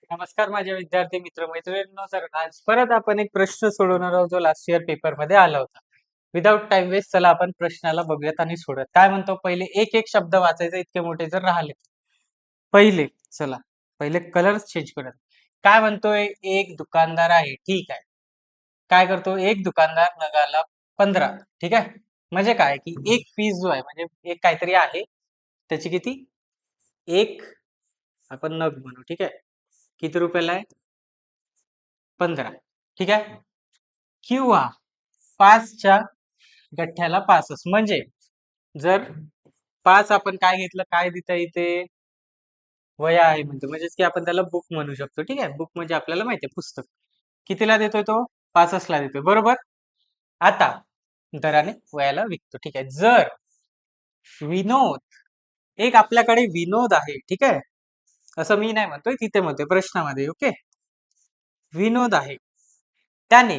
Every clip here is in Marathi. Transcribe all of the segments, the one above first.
नमस्कार माझ्या विद्यार्थी मित्र मैत्रिणींनो सर आज परत आपण एक प्रश्न सोडवणार आहोत जो लास्ट इयर पेपरमध्ये आला होता. विदाउट टाइम वेस्ट चला आपण प्रश्नाला बघूयात आणि सोडत काय म्हणतो? पहिले एक एक शब्द वाचायचे इतके मोठे जर राहिले. पहिले चला. पहिले कलर चेंज करत काय म्हणतोय? एक दुकानदार आहे ठीक आहे. काय करतो? एक दुकानदार नगाला पंधरा. ठीक आहे? म्हणजे काय? की एक पीस जो आहे म्हणजे एक काहीतरी आहे. त्याची किती? एक आपण नग म्हणू ठीक आहे? किती रुपयाला आहे? पंधरा. ठीक आहे? किंवा पाचच्या गठ्ठ्याला पासष्ट. म्हणजे जर पाच आपण काय घेतलं काय देता येते वया आहे म्हणतो. म्हणजेच की आपण त्याला बुक म्हणू शकतो. ठीक आहे? बुक म्हणजे आपल्याला माहिती आहे पुस्तक. कितीला देतोय तो? पासष्टला देतोय. बरोबर? आता दराने वयाला विकतो. ठीक आहे? जर विनोद एक आपल्याकडे विनोद आहे. ठीक आहे? असं मी नाही म्हणतोय तिथे म्हणतोय प्रश्नामध्ये ओके? विनोद आहे. त्याने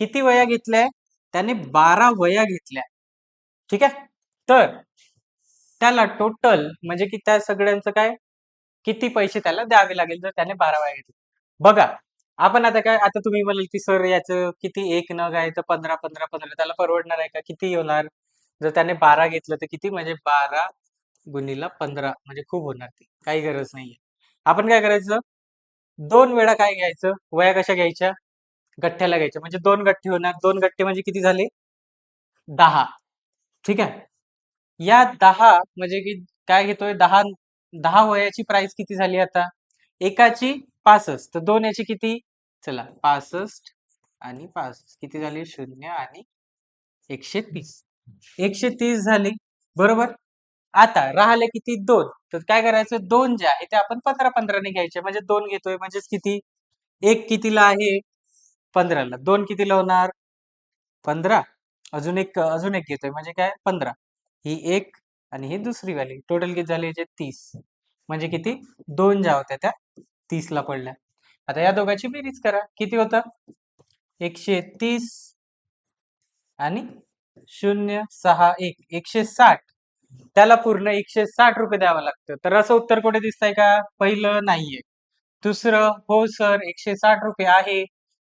किती वया घेतल्या? त्याने बारा वया घेतल्या. ठीक आहे? तर त्याला टोटल म्हणजे की त्या सगळ्यांचं काय? किती पैसे त्याला द्यावे लागेल? जर त्याने बारा वया घेतल्या. बघा आपण आता काय आता तुम्ही म्हणाल की सर याचं किती एक नग आहे तर पंधरा पंधरा पंधरा त्याला परवडणार आहे का? किती होणार? जर त्याने बारा घेतलं तर किती? म्हणजे बारा गुणीला पंधरा म्हणजे खूप होणार ते. काही गरज नाहीये. आपण काय करायचं? दोन वेळा काय घ्यायचं? वया कशा घ्यायच्या? गठ्ठ्याला घ्यायच्या. म्हणजे दोन गठ्ठे होणार. दोन गठ्ठे म्हणजे किती झाले? दहा. ठीक आहे? या दहा म्हणजे की काय घेतोय? दहा दहा वयाची प्राइस किती झाली आता? एकाची पासष्ट. तर दोन याची किती? चला पासष्ट आणि पासष्ट. किती झाली? शून्य आणि एकशे तीस. एकशे तीस झाली. बरोबर? आता राहिले किती दोन. तर काय करायचं? दोन जे आहे ते आपण पंधरा पंधराने घ्यायचे. म्हणजे दोन घेतोय म्हणजेच किती? एक कितीला आहे? पंधराला. दोन कितीला होणार? पंधरा. अजून एक अजून एक घेतोय. म्हणजे काय? पंधरा. ही एक आणि ही दुसरी वाली. टोटल किती झाली? याचे तीस. म्हणजे किती? दोन ज्या होत्या त्या तीसला पडल्या. आता या दोघांची बेरीज करा. किती होतं? एकशे तीस आणि शून्य सहा एक. एकशे साठ. त्याला पूर्ण एकशे साठ रुपये द्यावं लागतं. तर असं उत्तर कुठे दिसतंय का? पहिलं नाहीये. दुसरं हो सर एकशे साठ रुपये आहे.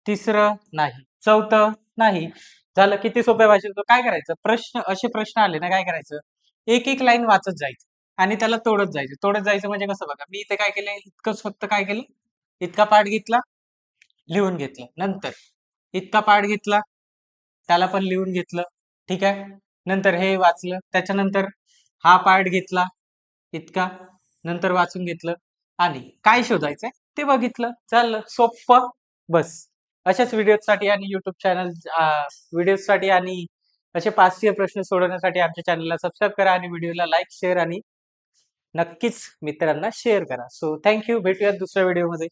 तिसरं नाही. चौथं नाही. झालं किती सोप्या भाषेत काय करायचं? प्रश्न असे प्रश्न आले ना काय करायचं? एक एक लाईन वाचत जायचं आणि त्याला तोडत जायचं. तोडत जायचं म्हणजे कसं बघा मी इथे काय केलंय इतकंच फक्त काय केलं? इतका पाठ घेतला लिहून घेतलं. नंतर इतका पाठ घेतला त्याला पण लिहून घेतलं. ठीक आहे? नंतर हे वाचलं. त्याच्यानंतर हा पार्ट घेतला इतका. नंतर वाचून घेतलं आणि काय शोधायचंय ते बघितलं. चाललं सोप्प. बस. अशाच व्हिडिओसाठी आणि युट्यूब चॅनल व्हिडिओसाठी आणि असे पाचशे प्रश्न सोडवण्यासाठी आमच्या चॅनलला सबस्क्राईब करा आणि व्हिडिओला लाईक शेअर आणि नक्कीच मित्रांना शेअर करा. सो थँक्यू भेटूयात दुसऱ्या व्हिडिओमध्ये